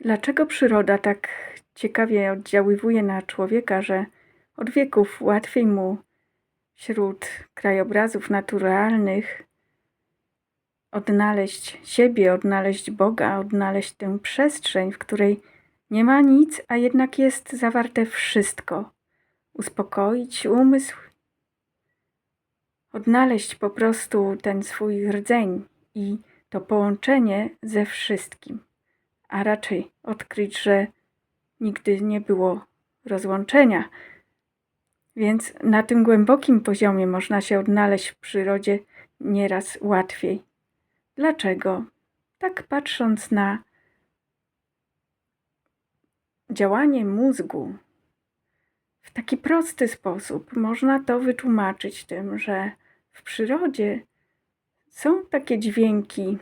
Dlaczego przyroda tak ciekawie oddziaływuje na człowieka, że od wieków łatwiej mu wśród krajobrazów naturalnych odnaleźć siebie, odnaleźć Boga, odnaleźć tę przestrzeń, w której nie ma nic, a jednak jest zawarte wszystko. Uspokoić umysł, odnaleźć po prostu ten swój rdzeń i to połączenie ze wszystkim, a raczej odkryć, że nigdy nie było rozłączenia. Więc na tym głębokim poziomie można się odnaleźć w przyrodzie nieraz łatwiej. Dlaczego? Tak patrząc na działanie mózgu w taki prosty sposób, można to wytłumaczyć tym, że w przyrodzie są takie dźwięki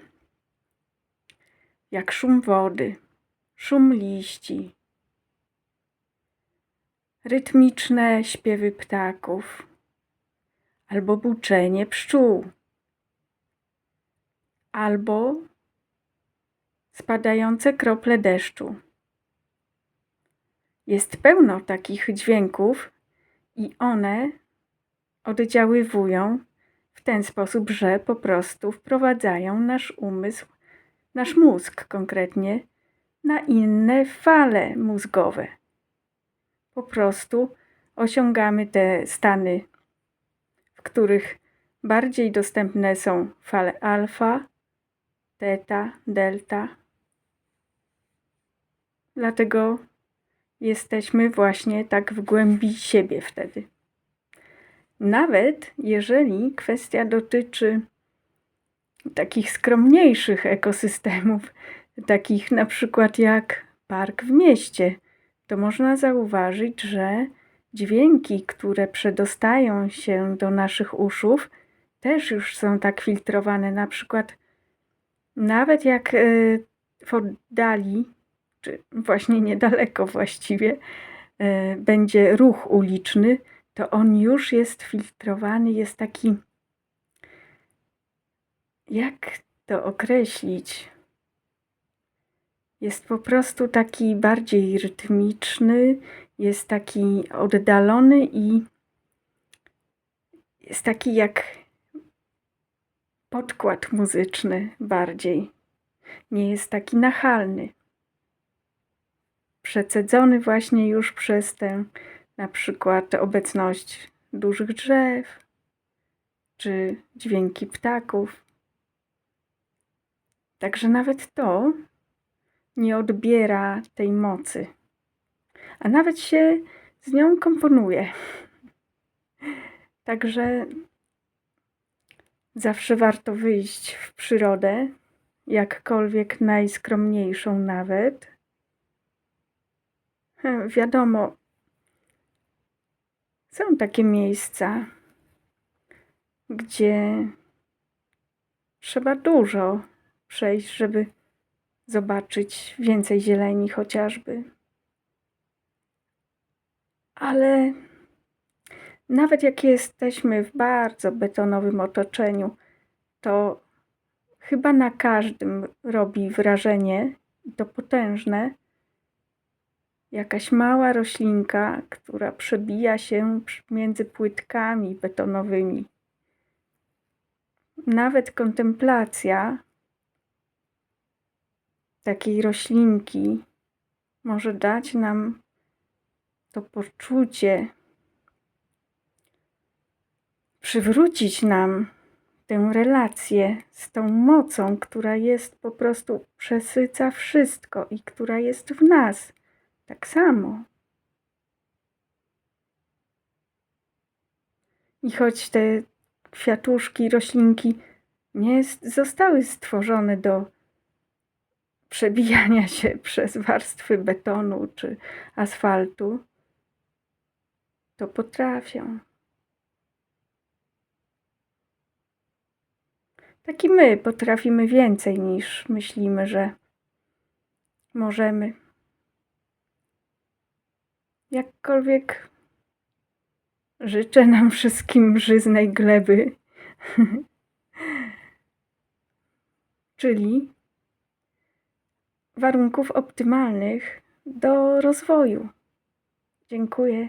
jak szum wody, szum liści, rytmiczne śpiewy ptaków albo buczenie pszczół, albo spadające krople deszczu. Jest pełno takich dźwięków i one oddziaływują w ten sposób, że po prostu wprowadzają nasz umysł, nasz mózg konkretnie, na inne fale mózgowe. Po prostu osiągamy te stany, w których bardziej dostępne są fale alfa, teta, delta. Dlatego jesteśmy właśnie tak w głębi siebie wtedy. Nawet jeżeli kwestia dotyczy takich skromniejszych ekosystemów, takich na przykład jak park w mieście, to można zauważyć, że dźwięki, które przedostają się do naszych uszów, też już są tak filtrowane. Na przykład, nawet jak e, w oddali, czy właśnie niedaleko właściwie, e, będzie ruch uliczny, to on już jest filtrowany, jest taki. Jak to określić? Jest po prostu taki bardziej rytmiczny, jest taki oddalony i jest taki jak podkład muzyczny bardziej. Nie jest taki nachalny. Przecedzony właśnie już przez tę na przykład obecność dużych drzew czy dźwięki ptaków. Także nawet to nie odbiera tej mocy, a nawet się z nią komponuje. Także zawsze warto wyjść w przyrodę, jakkolwiek najskromniejszą nawet. Wiadomo, są takie miejsca, gdzie trzeba dużo przejść, żeby zobaczyć więcej zieleni chociażby. Ale nawet jak jesteśmy w bardzo betonowym otoczeniu, to chyba na każdym robi wrażenie, i to potężne, jakaś mała roślinka, która przebija się między płytkami betonowymi. Nawet kontemplacja takiej roślinki może dać nam to poczucie, przywrócić nam tę relację z tą mocą, która jest po prostu przesyca wszystko i która jest w nas tak samo. I choć te kwiatuszki, roślinki nie zostały stworzone do przebijania się przez warstwy betonu czy asfaltu, to potrafią. Tak i my potrafimy więcej niż myślimy, że możemy. Jakkolwiek życzę nam wszystkim żyznej gleby, czyli warunków optymalnych do rozwoju. Dziękuję.